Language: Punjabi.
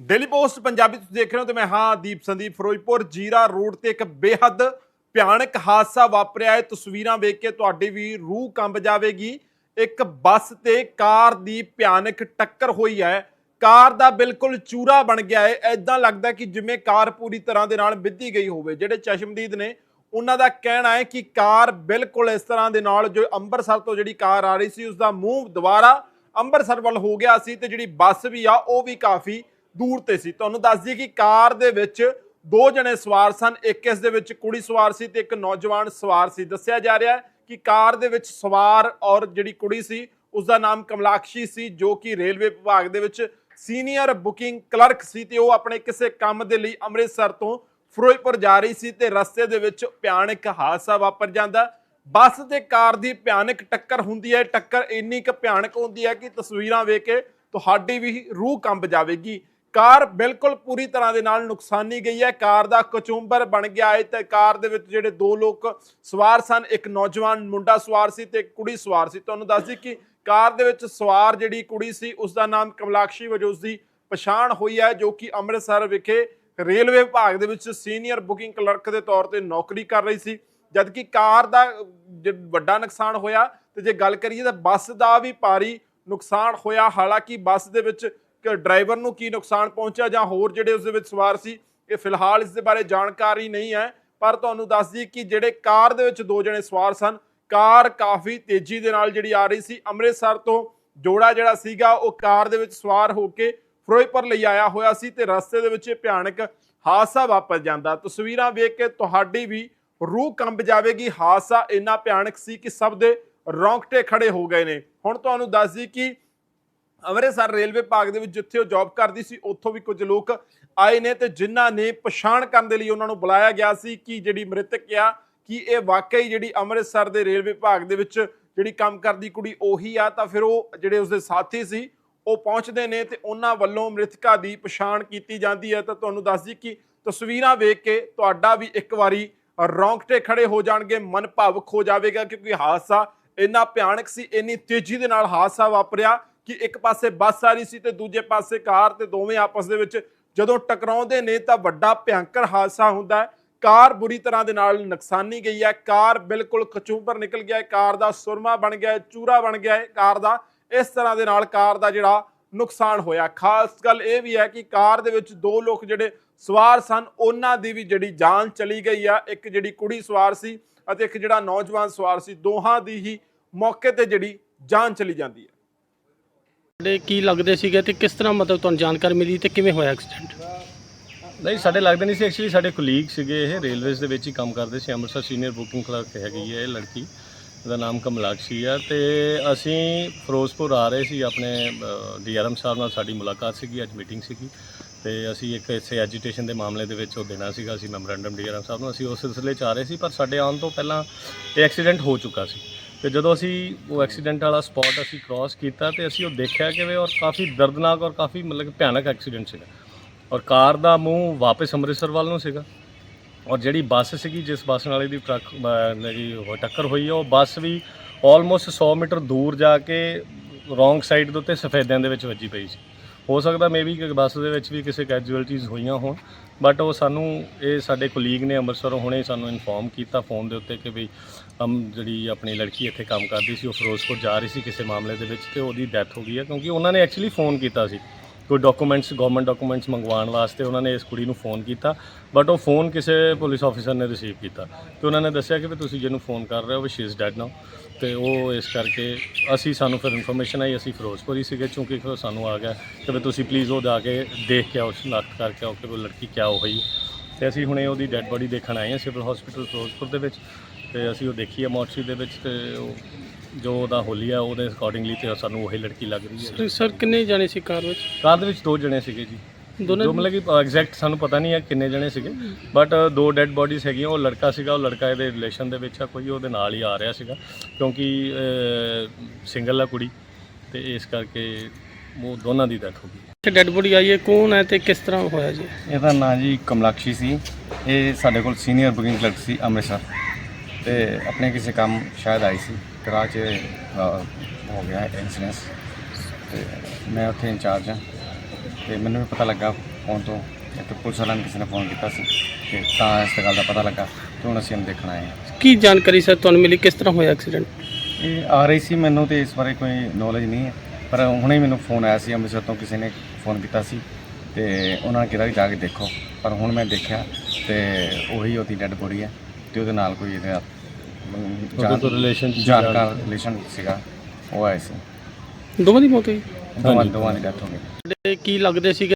ਡੇਲੀ ਪੋਸਟ ਪੰਜਾਬੀ ਤੁਸੀਂ ਦੇਖ ਰਹੇ ਹੋ ਤੇ ਮੈਂ ਹਾਂ ਦੀਪ ਸੰਦੀਪ ਫਿਰੋਜ਼ਪੁਰ, ਜੀਰਾ ਰੋਡ ਤੇ ਇੱਕ ਬੇਹੱਦ ਭਿਆਨਕ ਹਾਦਸਾ ਵਾਪਰਿਆ ਹੈ। ਤਸਵੀਰਾਂ ਵੇਖ ਕੇ ਤੁਹਾਡੀ ਵੀ ਰੂਹ ਕੰਬ ਜਾਵੇਗੀ। ਇੱਕ ਬੱਸ ਤੇ ਕਾਰ ਦੀ ਭਿਆਨਕ ਟੱਕਰ ਹੋਈ ਹੈ। ਕਾਰ ਦਾ ਬਿਲਕੁਲ ਚੂਰਾ ਬਣ ਗਿਆ ਹੈ। ਐਦਾਂ ਲੱਗਦਾ ਕਿ ਜਿਵੇਂ ਕਾਰ ਪੂਰੀ ਤਰ੍ਹਾਂ ਦੇ ਨਾਲ ਵਿੱਧੀ ਗਈ ਹੋਵੇ। ਜਿਹੜੇ ਚਸ਼ਮਦੀਦ ਨੇ, ਉਹਨਾਂ ਦਾ ਕਹਿਣਾ ਹੈ ਕਿ ਕਾਰ ਬਿਲਕੁਲ ਇਸ ਤਰ੍ਹਾਂ ਦੇ ਨਾਲ ਜੋ ਅੰਮ੍ਰਿਤਸਰ ਤੋਂ ਜਿਹੜੀ ਕਾਰ ਆ ਰਹੀ ਸੀ ਉਸ ਦਾ ਮੂੰਹ ਦੁਬਾਰਾ ਅੰਮ੍ਰਿਤਸਰ ਵੱਲ ਹੋ ਗਿਆ ਸੀ ਤੇ ਜਿਹੜੀ ਬੱਸ ਵੀ ਆ, ਉਹ ਵੀ ਕਾਫੀ ਦੂਰ ਤੇ ਸੀ। ਤੁਹਾਨੂੰ ਦੱਸ ਦਈਏ ਕਿ ਕਾਰ ਦੇ ਵਿੱਚ ਦੋ ਜਣੇ ਸਵਾਰ ਸਨ। ਇੱਕ ਇਸ ਦੇ ਵਿੱਚ ਕੁੜੀ ਸਵਾਰ ਸੀ ਤੇ ਇੱਕ ਨੌਜਵਾਨ ਸਵਾਰ ਸੀ। ਦੱਸਿਆ ਜਾ ਰਿਹਾ ਹੈ ਕਿ ਕਾਰ ਦੇ ਵਿੱਚ ਸਵਾਰ ਔਰ ਜਿਹੜੀ ਕੁੜੀ ਸੀ ਉਸ ਦਾ ਨਾਮ ਕਮਲਾਕਸ਼ੀ ਸੀ, ਜੋ ਕਿ ਰੇਲਵੇ ਵਿਭਾਗ ਦੇ ਵਿੱਚ ਸੀਨੀਅਰ ਬੁਕਿੰਗ ਕਲਰਕ ਸੀ ਤੇ ਉਹ ਆਪਣੇ ਕਿਸੇ ਕੰਮ ਦੇ ਲਈ ਅੰਮ੍ਰਿਤਸਰ ਤੋਂ ਫਿਰੋਜ਼ਪੁਰ ਜਾ ਰਹੀ ਸੀ ਤੇ ਰਸਤੇ ਦੇ ਵਿੱਚ ਭਿਆਨਕ ਹਾਦਸਾ ਵਾਪਰ ਜਾਂਦਾ। ਬੱਸ ਤੇ ਕਾਰ ਦੀ ਭਿਆਨਕ ਟੱਕਰ ਹੁੰਦੀ ਹੈ। ਟੱਕਰ ਇੰਨੀ ਕੁ ਭਿਆਨਕ ਹੁੰਦੀ ਹੈ ਕਿ ਤਸਵੀਰਾਂ ਵੇਖ ਕੇ ਤੁਹਾਡੀ ਵੀ ਰੂਹ ਕੰਬ ਜਾਵੇਗੀ। ਕਾਰ ਬਿਲਕੁਲ ਪੂਰੀ ਤਰ੍ਹਾਂ ਦੇ ਨਾਲ ਨੁਕਸਾਨੀ ਗਈ ਹੈ। ਕਾਰ ਦਾ ਕਚੂੰਬਰ ਬਣ ਗਿਆ ਹੈ ਤੇ ਕਾਰ ਦੇ ਵਿੱਚ ਜਿਹੜੇ ਦੋ ਲੋਕ ਸਵਾਰ ਸਨ, ਇੱਕ ਨੌਜਵਾਨ ਮੁੰਡਾ ਸਵਾਰ ਸੀ ਤੇ ਇੱਕ ਕੁੜੀ ਸਵਾਰ ਸੀ। ਤੁਹਾਨੂੰ ਦੱਸ ਦਈ ਕਿ ਕਾਰ ਦੇ ਵਿੱਚ ਸਵਾਰ ਜਿਹੜੀ ਕੁੜੀ ਸੀ, ਉਸ ਦਾ ਨਾਮ ਕਮਲਾਕਸ਼ੀ ਵਜੋਂ ਉਸ ਦੀ ਪਛਾਣ ਹੋਈ ਹੈ, ਜੋ ਕਿ ਅੰਮ੍ਰਿਤਸਰ ਵਿਖੇ ਰੇਲਵੇ ਵਿਭਾਗ ਦੇ ਵਿੱਚ ਸੀਨੀਅਰ ਬੁਕਿੰਗ ਕਲਰਕ ਦੇ ਤੌਰ ਤੇ ਨੌਕਰੀ ਕਰ ਰਹੀ ਸੀ। ਜਦਕਿ ਕਾਰ ਦਾ ਜ- ਵੱਡਾ ਨੁਕਸਾਨ ਹੋਇਆ ਤੇ ਜੇ ਗੱਲ ਕਰੀਏ ਤਾਂ ਬੱਸ ਦਾ ਵੀ ਭਾਰੀ ਨੁਕਸਾਨ ਹੋਇਆ। ਹਾਲਾਂਕਿ ਬੱਸ ਦੇ ਵਿੱਚ ਡਰਾਈਵਰ ਨੂੰ ਕੀ ਨੁਕਸਾਨ ਪਹੁੰਚਿਆ ਜਾਂ ਹੋਰ ਜਿਹੜੇ ਉਸ ਦੇ ਵਿੱਚ ਸਵਾਰ ਸੀ, ਇਹ ਫਿਲਹਾਲ ਇਸ ਦੇ ਬਾਰੇ ਜਾਣਕਾਰੀ ਨਹੀਂ ਹੈ। ਪਰ ਤੁਹਾਨੂੰ ਦੱਸ ਦਈਏ ਕਿ ਜਿਹੜੇ ਕਾਰ ਦੇ ਵਿੱਚ ਦੋ ਜਣੇ ਸਵਾਰ ਸਨ, ਕਾਰ ਕਾਫੀ ਤੇਜ਼ੀ ਦੇ ਨਾਲ ਜਿਹੜੀ ਆ ਰਹੀ ਸੀ। ਅੰਮ੍ਰਿਤਸਰ ਤੋਂ ਜੋੜਾ ਜਿਹੜਾ ਸੀਗਾ, ਉਹ ਕਾਰ ਦੇ ਵਿੱਚ ਸਵਾਰ ਹੋ ਕੇ ਫਿਰੋਜ਼ਪੁਰ ਲਈ ਆਇਆ ਹੋਇਆ ਸੀ ਤੇ ਰਸਤੇ ਦੇ ਵਿੱਚ ਇਹ ਭਿਆਨਕ ਹਾਦਸਾ ਵਾਪਰ ਜਾਂਦਾ। ਤਸਵੀਰਾਂ ਵੇਖ ਕੇ ਤੁਹਾਡੀ ਵੀ ਰੂਹ ਕੰਬ ਜਾਵੇਗੀ। ਹਾਦਸਾ ਇੰਨਾ ਭਿਆਨਕ ਸੀ ਕਿ ਸਭ ਦੇ ਰੌਂਗਟੇ ਖੜੇ ਹੋ ਗਏ ਨੇ। ਹੁਣ ਤੁਹਾਨੂੰ ਦੱਸ ਦਈ ਕਿ ਅੰਮ੍ਰਿਤਸਰ ਰੇਲਵੇ ਭਾਗ ਦੇ ਵਿੱਚ ਜਿੱਥੇ ਉਹ ਜੌਬ ਕਰਦੀ ਸੀ, ਉੱਥੋਂ ਵੀ ਕੁਝ ਲੋਕ ਆਏ ਨੇ ਤੇ ਜਿਨ੍ਹਾਂ ਨੇ ਪਛਾਣ ਕਰਨ ਦੇ ਲਈ ਉਹਨਾਂ ਨੂੰ ਬੁਲਾਇਆ ਗਿਆ ਸੀ ਕਿ ਜਿਹੜੀ ਮ੍ਰਿਤਕ ਆ, ਕਿ ਇਹ ਵਾਕਈ ਜਿਹੜੀ ਅੰਮ੍ਰਿਤਸਰ ਦੇ ਰੇਲਵੇ ਵਿਭਾਗ ਦੇ ਵਿੱਚ ਜਿਹੜੀ ਕੰਮ ਕਰਦੀ ਕੁੜੀ ਉਹੀ ਆ, ਤਾਂ ਫਿਰ ਉਹ ਜਿਹੜੇ ਉਸਦੇ ਸਾਥੀ ਸੀ, ਉਹ ਪਹੁੰਚਦੇ ਨੇ ਤੇ ਉਹਨਾਂ ਵੱਲੋਂ ਮ੍ਰਿਤਕਾ ਦੀ ਪਛਾਣ ਕੀਤੀ ਜਾਂਦੀ ਹੈ। ਤਾਂ ਤੁਹਾਨੂੰ ਦੱਸ ਦਈ ਕਿ ਤਸਵੀਰਾਂ ਵੇਖ ਕੇ ਤੁਹਾਡਾ ਵੀ ਇੱਕ ਵਾਰੀ ਰੌਂਗਟੇ ਖੜੇ ਹੋ ਜਾਣਗੇ, ਮਨ ਭਾਵਕ ਹੋ ਜਾਵੇਗਾ ਕਿਉਂਕਿ ਹਾਦਸਾ ਇੰਨਾ ਭਿਆਨਕ ਸੀ, ਇੰਨੀ ਤੇਜ਼ੀ ਦੇ ਨਾਲ ਹਾਦਸਾ ਵਾਪਰਿਆ। ਕਿ ਇੱਕ ਪਾਸੇ ਬੱਸ ਆ ਰਹੀ ਸੀ ਤੇ ਦੂਜੇ ਪਾਸੇ ਕਾਰ ਤੇ ਦੋਵੇਂ ਆਪਸ ਦੇ ਵਿੱਚ ਜਦੋਂ ਟਕਰਾਉਂਦੇ ਨੇ ਤਾਂ ਵੱਡਾ ਭਿਆਨਕ ਹਾਦਸਾ ਹੁੰਦਾ ਹੈ। ਕਾਰ ਬੁਰੀ ਤਰ੍ਹਾਂ ਦੇ ਨਾਲ ਨੁਕਸਾਨੀ ਗਈ ਹੈ। ਕਾਰ ਬਿਲਕੁਲ ਕਚੂੰਬਰ ਨਿਕਲ ਗਿਆ ਹੈ। ਕਾਰ ਦਾ ਸੁਰਮਾ ਬਣ ਗਿਆ ਹੈ, ਚੂਰਾ ਬਣ ਗਿਆ ਹੈ। ਕਾਰ ਦਾ ਇਸ ਤਰ੍ਹਾਂ ਦੇ ਨਾਲ ਕਾਰ ਦਾ ਜਿਹੜਾ ਨੁਕਸਾਨ ਹੋਇਆ। ਖਾਸ ਗੱਲ ਇਹ ਵੀ ਹੈ ਕਿ ਕਾਰ ਦੇ ਵਿੱਚ ਦੋ ਲੋਕ ਜਿਹੜੇ ਸਵਾਰ ਸਨ, ਉਹਨਾਂ ਦੀ ਵੀ ਜਿਹੜੀ ਜਾਨ ਚਲੀ ਗਈ ਆ। ਇੱਕ ਜਿਹੜੀ ਕੁੜੀ ਸਵਾਰ ਸੀ ਅਤੇ ਇੱਕ ਜਿਹੜਾ ਨੌਜਵਾਨ ਸਵਾਰ ਸੀ, ਦੋਹਾਂ ਦੀ ਹੀ ਮੌਕੇ ਤੇ ਜਿਹੜੀ ਜਾਨ ਚਲੀ ਜਾਂਦੀ ਹੈ। ਤੁਹਾਡੇ ਕੀ ਲੱਗਦੇ ਸੀਗੇ ਤੇ ਕਿਸ ਤਰ੍ਹਾਂ ਮਤਲਬ ਤੁਹਾਨੂੰ ਜਾਣਕਾਰੀ ਮਿਲੀ ਤੇ ਕਿਵੇਂ ਹੋਇਆ ਐਕਸੀਡੈਂਟ? ਨਹੀਂ, ਸਾਡੇ ਲੱਗਦੇ ਨਹੀਂ ਸੀ ਐਕਚੁਅਲੀ ਸਾਡੇ ਕੁਲੀਗ ਸੀਗੇ ਇਹ ਰੇਲਵੇਜ਼ ਦੇ ਵਿੱਚ ਹੀ ਕੰਮ ਕਰਦੇ ਸੀ, ਅੰਮ੍ਰਿਤਸਰ ਸੀਨੀਅਰ ਬੁਕਿੰਗ ਕਲਰਕ ਹੈਗੀ ਹੈ, ਇਹ ਲੜਕੀ ਦਾ ਨਾਮ ਕਮਲਾਕਸ਼ੀ ਆ। ਤੇ ਅਸੀਂ ਫਿਰੋਜ਼ਪੁਰ ਆ ਰਹੇ ਸੀ, ਆਪਣੇ ਡੀਆਰਐਮ ਸਾਹਿਬ ਨਾਲ ਸਾਡੀ ਮੁਲਾਕਾਤ ਸੀਗੀ, ਅੱਜ ਮੀਟਿੰਗ ਸੀਗੀ। ਤੇ ਅਸੀਂ ਇੱਕ ਇਸੇ ਐਜੀਟੇਸ਼ਨ ਦੇ ਮਾਮਲੇ ਦੇ ਵਿੱਚ ਉਹ ਦੇਣਾ ਸੀਗਾ, ਅਸੀਂ ਮੈਮੋਰੈਂਡਮ ਡੀਆਰਐਮ ਸਾਹਿਬ ਨੂੰ, ਅਸੀਂ ਉਸ ਸਿਲਸਿਲੇ 'ਚ ਆ ਰਹੇ ਸੀ, ਪਰ ਸਾਡੇ ਆਉਣ ਤੋਂ ਪਹਿਲਾਂ ਇਹ ਐਕਸੀਡੈਂਟ ਹੋ ਚੁੱਕਾ ਸੀ। ਤੇ ਜਦੋਂ ਅਸੀਂ ਉਹ ਐਕਸੀਡੈਂਟ ਵਾਲਾ ਸਪੌਟ ਅਸੀਂ ਕ੍ਰਾਸ ਕੀਤਾ ਤੇ ਅਸੀਂ ਉਹ ਦੇਖਿਆ ਕਿ ਵੀ ਔਰ ਕਾਫੀ ਦਰਦਨਾਕ ਔਰ ਕਾਫੀ ਮਤਲਬ ਕਿ ਭਿਆਨਕ ਐਕਸੀਡੈਂਟ ਸੀਗਾ। ਔਰ ਕਾਰ ਦਾ ਮੂੰਹ ਵਾਪਸ ਅੰਮ੍ਰਿਤਸਰ ਵੱਲ ਨੂੰ ਸੀਗਾ। ਔਰ ਜਿਹੜੀ ਬੱਸ ਸੀਗੀ, ਜਿਸ ਬੱਸ ਨਾਲੇ ਦੀ ਟਰੱਕ ਜਿਹੜੀ ਟੱਕਰ ਹੋਈ ਹੈ ਉਹ ਬੱਸ ਵੀ ਆਲਮੋਸਟ 100 ਮੀਟਰ ਦੂਰ ਜਾ ਕੇ ਰੋਂਗ ਸਾਈਡ ਦੇ ਉੱਤੇ ਸਫੈਦਿਆਂ ਦੇ ਵਿੱਚ ਵੱਜੀ ਪਈ ਸੀ। ਹੋ ਸਕਦਾ ਮੇਬੀ ਕਿ ਬੱਸ ਦੇ ਵਿੱਚ ਵੀ ਕਿਸੇ ਕੈਜੂਅਲਟੀਜ਼ ਹੋਈਆਂ ਹੋਣ ਬਟ ਉਹ ਸਾਨੂੰ, ਇਹ ਸਾਡੇ ਕੁਲੀਗ ਨੇ ਅੰਮ੍ਰਿਤਸਰੋਂ ਹੁਣੇ ਸਾਨੂੰ ਇਨਫੋਰਮ ਕੀਤਾ ਫੋਨ ਦੇ ਉੱਤੇ ਕਿ ਵੀ ਅਮ ਜਿਹੜੀ ਆਪਣੀ ਲੜਕੀ ਇੱਥੇ ਕੰਮ ਕਰਦੀ ਸੀ, ਉਹ ਫਿਰੋਜ਼ਪੁਰ ਜਾ ਰਹੀ ਸੀ ਕਿਸੇ ਮਾਮਲੇ ਦੇ ਵਿੱਚ ਤੇ ਉਹਦੀ ਡੈਥ ਹੋ ਗਈ ਹੈ, ਕਿਉਂਕਿ ਉਹਨਾਂ ਨੇ ਐਕਚੁਅਲੀ ਫੋਨ ਕੀਤਾ ਸੀ। ਕੋਈ ਡਾਕੂਮੈਂਟਸ ਗਵਰਨਮੈਂਟ ਡਾਕੂਮੈਂਟਸ ਮੰਗਵਾਉਣ ਵਾਸਤੇ ਉਹਨਾਂ ਨੇ ਇਸ ਕੁੜੀ ਨੂੰ ਫੋਨ ਕੀਤਾ ਬਟ ਉਹ ਫੋਨ ਕਿਸੇ ਪੁਲਿਸ ਆਫੀਸਰ ਨੇ ਰਿਸੀਵ ਕੀਤਾ ਤੇ ਉਹਨਾਂ ਨੇ ਦੱਸਿਆ ਕਿ ਵੀ ਤੁਸੀਂ ਜਿਹਨੂੰ ਫੋਨ ਕਰ ਰਹੇ ਹੋ ਵੀ ਸ਼ੀ ਇਜ਼ ਡੈਡ ਨਾਓ ਤੇ ਉਹ ਇਸ ਕਰਕੇ ਅਸੀਂ, ਸਾਨੂੰ ਫਿਰ ਇਨਫੋਰਮੇਸ਼ਨ ਆਈ, ਅਸੀਂ ਫਿਰੋਜ਼ਪੁਰ ਹੀ ਸੀਗੇ ਕਿਉਂਕਿ ਫਿਰ ਸਾਨੂੰ ਆ ਗਿਆ ਕਿ ਵੀ ਤੁਸੀਂ ਪਲੀਜ਼ ਉਹ ਜਾ ਕੇ ਦੇਖ ਕੇ ਆਓ, ਸ਼ਨਾਖਤ ਕਰਕੇ ਆਓ ਕਿ ਉਹ ਲੜਕੀ ਕਿਆ ਹੋਈ। ਤੇ ਅਸੀਂ ਹੁਣੇ ਉਹਦੀ ਡੈੱਡ ਬੋਡੀ ਦੇਖਣ ਆਏ ਹਾਂ ਸਿਵਲ ਹਸਪੀਟਲ ਫਿਰੋਜ਼ਪੁਰ ਦੇ ਵਿੱਚ ਤੇ ਅਸੀਂ ਉਹ ਦੇਖੀ ਹੈ ਮੋਰਚਰੀ ਦੇ ਵਿੱਚ ਤੇ ਉਹ ਜੋ ਉਹਦਾ ਹੋਲੀ ਆ ਉਹਦੇ ਅਕੋਰਡਿੰਗਲੀ ਤੇ ਸਾਨੂੰ ਉਹੀ ਲੜਕੀ ਲੱਗ ਰਹੀ ਹੈ। ਸਰ- ਸਰ ਕਿੰਨੇ ਜਾਣੇ ਸੀ ਕਾਰ ਵਿੱਚ? ਕਾਰ ਦੇ ਵਿੱਚ ਦੋ ਜਣੇ ਸੀਗੇ ਜੀ। ਦੋਨੇ ਜੋ ਮਤਲਬ ਕਿ ਐਗਜ਼ੈਕਟ ਸਾਨੂੰ ਪਤਾ ਨਹੀਂ ਹੈ ਕਿੰਨੇ ਜਣੇ ਸੀਗੇ ਬਟ ਦੋ ਡੈੱਡ ਬੋਡੀਜ਼ ਹੈਗੀਆਂ ਉਹ ਲੜਕਾ ਸੀਗਾ ਉਹ ਲੜਕਾ ਇਹਦੇ ਰਿਲੇਸ਼ਨ ਦੇ ਵਿੱਚ ਆ ਕੋਈ ਉਹਦੇ ਨਾਲ ਹੀ ਆ ਰਿਹਾ ਸੀਗਾ ਕਿਉਂਕਿ ਸਿੰਗਲ ਆ ਕੁੜੀ ਤੇ ਇਸ ਕਰਕੇ ਉਹ ਦੋਨਾਂ ਦੀ ਡੈਥ ਹੋ ਗਈ। ਤੇ ਡੈੱਡ ਬੋਡੀ ਆਈ ਹੈ ਕੌਣ ਹੈ ਤੇ ਕਿਸ ਤਰ੍ਹਾਂ ਹੋਇਆ ਜੀ? ਇਹਦਾ ਨਾਂ ਜੀ ਕਮਲਾਕਸ਼ੀ ਸੀ। ਇਹ ਸਾਡੇ ਕੋਲ ਸੀਨੀਅਰ ਬੁਕਿੰਗ ਕਲਰਕ ਸੀ ਅੰਮ੍ਰਿਤਸਰ। ਤੇ ਆਪਣੇ ਕਿਸੇ ਕੰਮ ਸ਼ਾਇਦ ਆਈ ਸੀ। ਕਰਾ ਚ ਅ, ਹੋ ਗਿਆ ਇਨਸੀਡੈਂਸ ਤੇ ਮੈਂ ਉੱਥੇ ਇੰਚਾਰਜ ਹਾਂ। ਤੇ ਮੈਨੂੰ ਵੀ ਪਤਾ ਲੱਗਾ ਫੋਨ ਤੋਂ। ਇੱਕ ਪੁਲਿਸ ਵਾਲਿਆਂ ਨੇ ਕਿਸੇ ਨੇ ਫੋਨ ਕੀਤਾ ਸੀ। ਤੇ ਤਾਂ ਇਸ ਗੱਲ ਦਾ ਪਤਾ ਲੱਗਾ ਤੇ ਹੁਣ ਅਸੀਂ ਇਹਨੂੰ ਦੇਖਣ ਆਏ ਹਾਂ। ਕੀ ਜਾਣਕਾਰੀ ਸਰ ਤੁਹਾਨੂੰ ਮਿਲੀ? ਕਿਸ ਤਰ੍ਹਾਂ ਹੋਇਆ ਐਕਸੀਡੈਂਟ ਇਹ ਆ ਰਹੀ ਸੀ ਮੈਨੂੰ ਤੇ ਇਸ ਬਾਰੇ ਕੋਈ ਨੌਲੇਜ ਨਹੀਂ ਹੈ। ਪਰ ਹੁਣੇ ਮੈਨੂੰ ਫੋਨ ਆਇਆ ਸੀ ਅੰਮ੍ਰਿਤਸਰ ਤੋਂ ਕਿਸੇ ਨੇ ਫੋਨ ਕੀਤਾ ਸੀ ਤੇ ਉਹਨਾਂ ਨੇ ਕਿਹਾ ਕਿ ਜਾ ਕੇ ਦੇਖੋ। ਪਰ ਹੁਣ ਮੈਂ ਦੇਖਿਆ ਤੇ ਉਹੀ ਉਹਦੀ ਡੈੱਡ ਬੋਡੀ ਹੈ ਤੇ ਉਹਦੇ ਨਾਲ ਕੋਈ ਇਹਦਾ ਉਹਦੇ ਜਾਣਕਾਰ ਰਿਲੇਸ਼ਨ ਸੀਗਾ ਉਹ ਆਏ ਸੀ। ਦੋਵਾਂ ਦੀ ਮੌਤ ਹੋਈ? ਦੋਵਾਂ ਦੋਵਾਂ ਦੀ ਡੈਥ ਹੋ ਗਈ। ਕੀ ਲੱਗਦੇ ਸੀਗੇ?